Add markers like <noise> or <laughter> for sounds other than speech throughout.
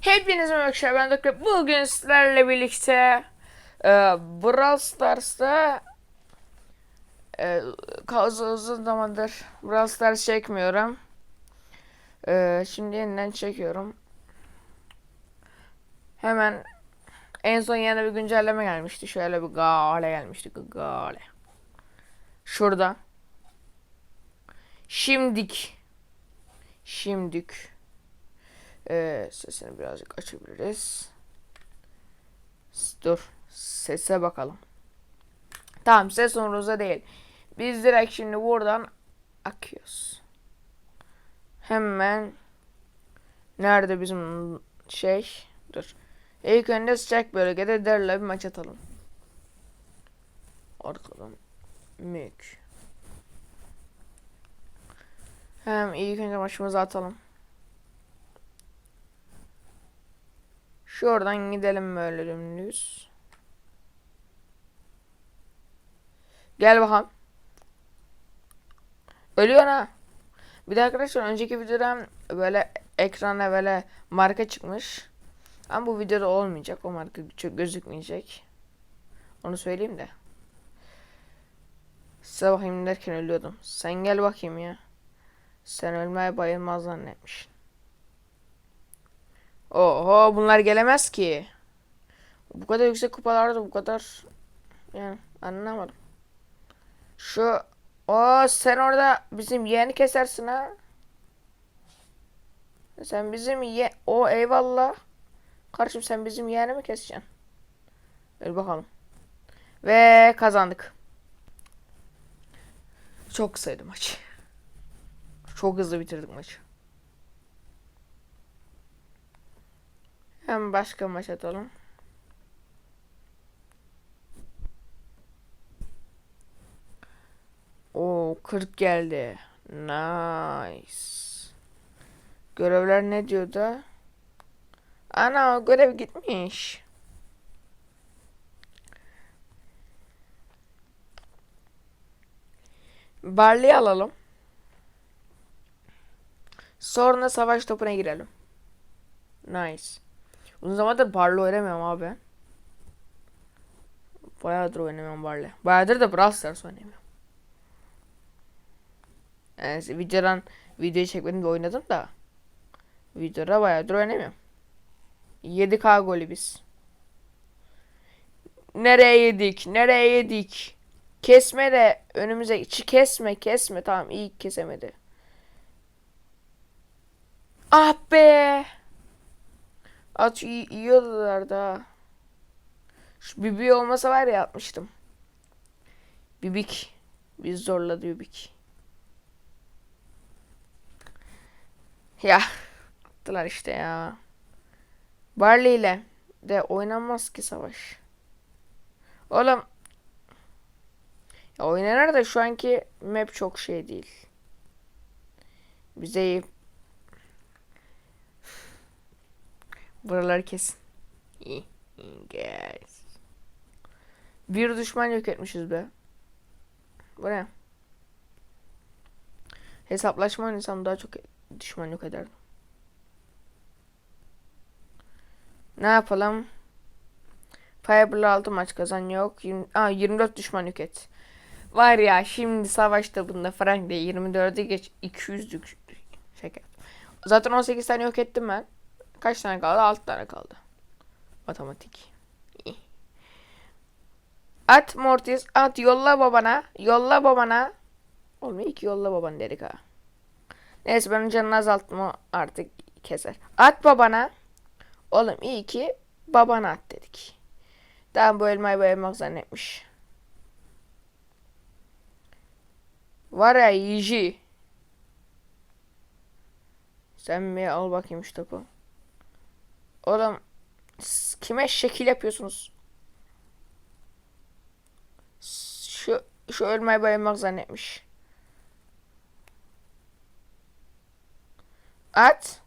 Hepinize merhaba ben Doktor. Bugün sizlerle birlikte e, Brawl Stars'ta e, uzun, uzun zamandır Brawl Stars çekmiyorum. E, şimdi yeniden çekiyorum. Hemen en son yeni bir güncelleme gelmişti. Şöyle bir gale gelmişti. Gale. Şurada. Şimdik. Şimdik. Ee, sesini birazcık açabiliriz. Dur. Sese bakalım. Tamam ses umurumuzda değil. Biz direkt şimdi buradan akıyoruz. Hemen nerede bizim şey? Dur. İlk önce sıcak bölgede derle bir maç atalım. Arkadan mük. Hem ilk önce maçımızı atalım. Şuradan gidelim böyle dümdüz. Gel bakalım. Ölüyor ha. Bir de arkadaşlar önceki videoda böyle ekrana böyle marka çıkmış. Ama bu videoda olmayacak. O marka çok gözükmeyecek. Onu söyleyeyim de. Size bakayım derken ölüyordum. Sen gel bakayım ya. Sen ölmeye bayılmaz zannetmişsin. Oho bunlar gelemez ki. Bu kadar yüksek kupalarda bu kadar yani anlamadım. Şu o sen orada bizim yeğeni kesersin ha. Sen bizim ye o eyvallah. Kardeşim sen bizim yeğeni mi keseceksin? Öl bakalım. Ve kazandık. Çok kısaydı maç. Çok hızlı bitirdik maçı. Hem başka maç atalım. Oo 40 geldi. Nice. Görevler ne diyordu? Ana o görev gitmiş. Barley alalım. Sonra savaş topuna girelim. Nice. Uzun zamandır Barley oynamıyorum abi ben. Bayağıdır oynamıyorum Barley. Bayağıdır da Brawl Stars oynamıyorum. Yani videodan videoyu çekmedim de oynadım da. Videoda bayağıdır oynamıyorum. 7K golü biz. Nereye yedik? Nereye yedik? Kesme de önümüze. Çi kesme kesme. Tamam iyi kesemedi. Ah be. At iyi, iyi oldular da. Şu Bibi olmasa var ya atmıştım. Bibik. Biz zorladı Bibik. Ya. Attılar işte ya. Barley ile de oynanmaz ki savaş. Oğlum. Ya oynanır da şu anki map çok şey değil. Bize iyi. Buraları kesin. Guys. Bir düşman yok etmişiz be. Bu ne? Hesaplaşma oynasam daha çok düşman yok ederdim. Ne yapalım? Fireball 6 maç kazan yok. 20, aa, 24 düşman yok et. Var ya şimdi savaşta bunda Frank de 24'e geç 200'lük şaka. Zaten 18 tane yok ettim ben. Kaç tane kaldı? 6 tane kaldı. Matematik. At Mortis at yolla babana. Yolla babana. Olmuyor ki yolla baban dedik ha. Neyse ben canını azaltma artık keser. At babana. Oğlum iyi ki babana at dedik. Daha bu elmayı boyamak zannetmiş. Var ya Yiji. Sen bir al bakayım şu topu. Oğlum kime şekil yapıyorsunuz? Şu şu elmayı boyamak zannetmiş. At.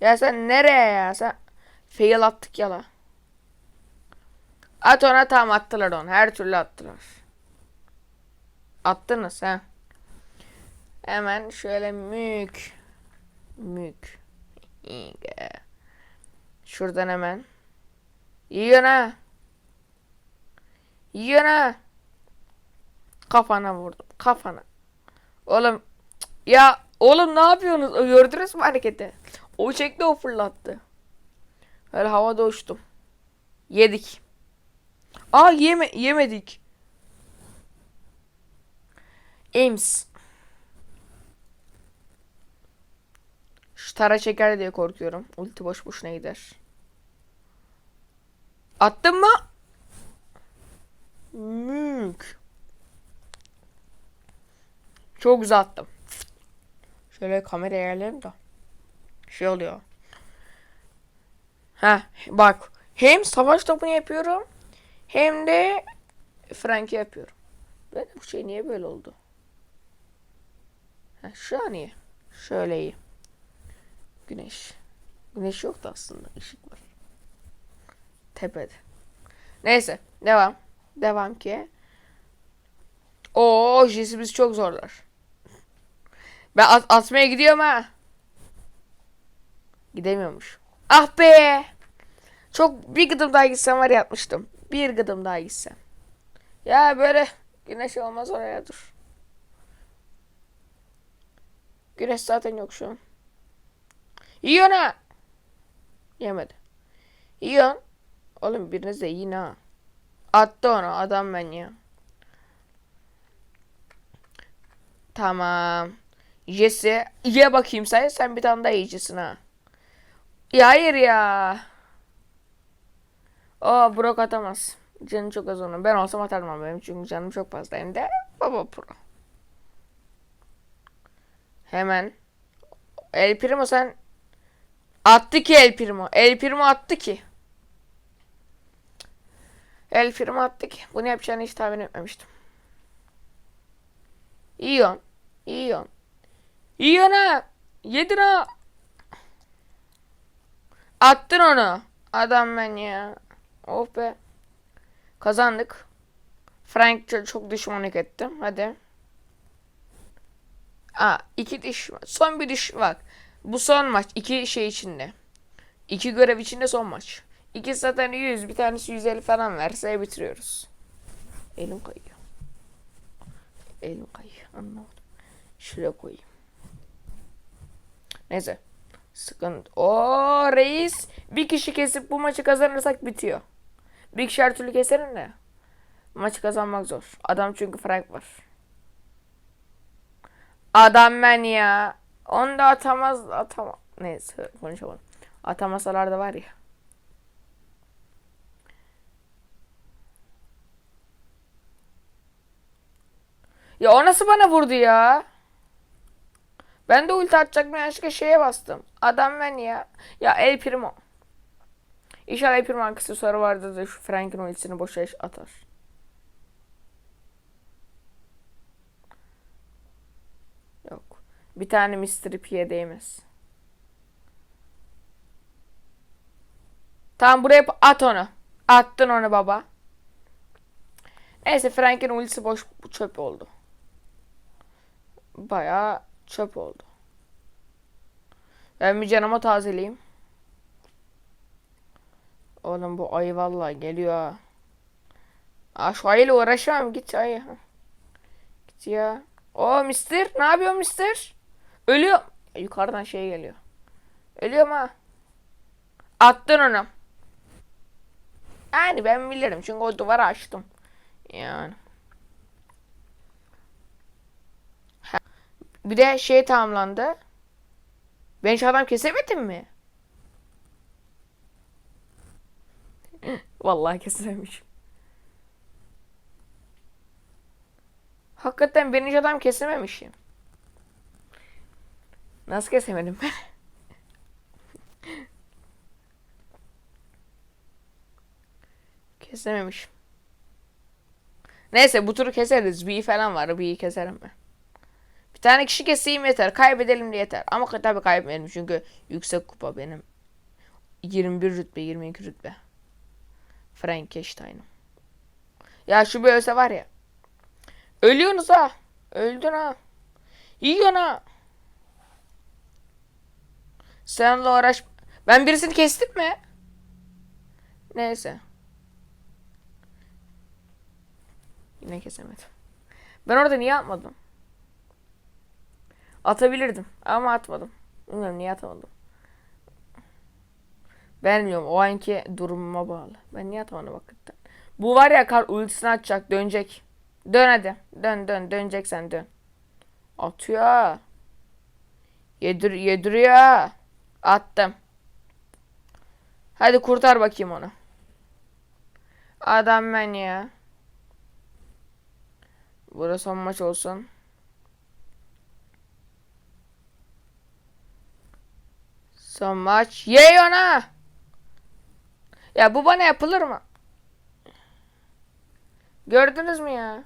Ya sen nereye ya? Sen fail attık ya la. At ona tam attılar onu. Her türlü attılar. Attınız ha. Hemen şöyle mük. Mük. İyi. Şuradan hemen. Yiyorsun ha. Yiyorsun ha. Kafana vurdum. Kafana. Oğlum. Ya oğlum ne yapıyorsunuz? Gördünüz mü hareketi? O çekti o fırlattı. Öyle havada uçtum. Yedik. Aa yeme yemedik. Ames. Şu tara çeker diye korkuyorum. Ulti boş boşuna gider. Attın mı? Mük. Çok güzel attım. Şöyle kamera ayarlayayım da. Şey oluyor. Ha bak. Hem savaş topunu yapıyorum. Hem de Frank'i yapıyorum. Ben bu şey niye böyle oldu? Ha, şu an iyi. Şöyle iyi. Güneş. Güneş yoktu aslında. Işık var. Tepede. Neyse. Devam. Devam ki. Oo, jisimiz çok zorlar. Ben at atmaya gidiyorum ha. Gidemiyormuş. Ah be. Çok bir gıdım daha gitsem var ya yapmıştım. Bir gıdım daha gitsem. Ya böyle güneş olmaz oraya dur. Güneş zaten yok şu an. Yiyorsun ha. Yemedi. Yiyorsun. Oğlum biriniz de yiyin ha. Attı onu adam ben. Tamam. Jesse. Ye bakayım sen. Sen bir tane daha yiyeceksin ha. Ya hayır ya. Aa Brock atamaz. Canı çok az onun. Ben olsam atardım ama benim çünkü canım çok fazla. Hem de baba pro. Hemen. El Primo sen attı ki El Primo. El Primo attı ki. El Primo attı ki. Bunu yapacağını hiç tahmin etmemiştim. Yiyorsun. Yiyorsun ha. Yedin ha. Attın onu. Adam ben ya. Oh be. Kazandık. Frank çok- çok düşmanlık ettim. Hadi. Aa, iki diş var. Son bir diş bak. Bu son maç. iki şey içinde. İki görev içinde son maç. İkisi zaten 100. Bir tanesi 150 falan verse bitiriyoruz. Elim kayıyor. Elim kayıyor. Anlamadım. Şuraya koyayım. Neyse. Sıkıntı. O reis. Bir kişi kesip bu maçı kazanırsak bitiyor. Bir kişi her türlü keserim de. Maçı kazanmak zor. Adam çünkü Frank var. Adam ben ya. Onu da atamaz. Atamaz. Neyse konuşamadım. Atamasalar da var ya. Ya o nasıl bana vurdu ya? Ben de ulti atacaktım yanlışlıkla şeye bastım. Adam ben ya. Ya El Primo. İnşallah El Primo aksesuarı vardır da şu Frank'in ultisini boşa atar. Yok. Bir tane Mr. P'ye değmez. Tamam buraya at onu. Attın onu baba. Neyse Frank'in ultisi boş çöp oldu. Bayağı çöp oldu. Ben bir canıma tazeleyeyim. Oğlum bu ayı vallahi geliyor ha. Aa, şu ayıyla uğraşamam. Git ayı. Git ya. O mister. Ne yapıyor mister? Ölüyor. Yukarıdan şey geliyor. Ölüyorum ha. Attın onu. Yani ben bilirim. Çünkü o duvarı açtım. Yani. Bir de şey tamamlandı. Ben hiç adam kesemedim mi? <laughs> Vallahi kesememişim. Hakikaten ben hiç adam kesememişim. Nasıl kesemedim ben? <laughs> Kesememişim. Neyse bu turu keseriz. Bir falan var. Bir keserim ben. Tane kişi keseyim yeter. Kaybedelim de yeter. Ama tabii kaybetmeyelim çünkü yüksek kupa benim. 21 rütbe, 22 rütbe. Frankenstein'ım. Ya şu bir ölse var ya. Ölüyorsunuz ha. Öldün ha. Yiyorsun ha. Seninle uğraş. Ben birisini kestim mi? Neyse. Yine kesemedim. Ben orada niye atmadım? Atabilirdim ama atmadım. Bilmiyorum niye atamadım. Ben bilmiyorum o anki durumuma bağlı. Ben niye atamadım hakikaten. Bu var ya kar ultisini atacak dönecek. Dön hadi. Dön dön döneceksen dön. Atıyor. Yedir yediriyor. Attım. Hadi kurtar bakayım onu. Adam ben ya. Burası son maç olsun. Son maç. Yey ona. Ya bu bana yapılır mı? Gördünüz mü ya?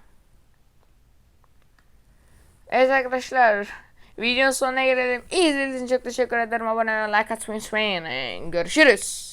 Evet arkadaşlar. Videonun sonuna gelelim. İzlediğiniz için çok teşekkür ederim. Abone olmayı, like atmayı unutmayın. Görüşürüz.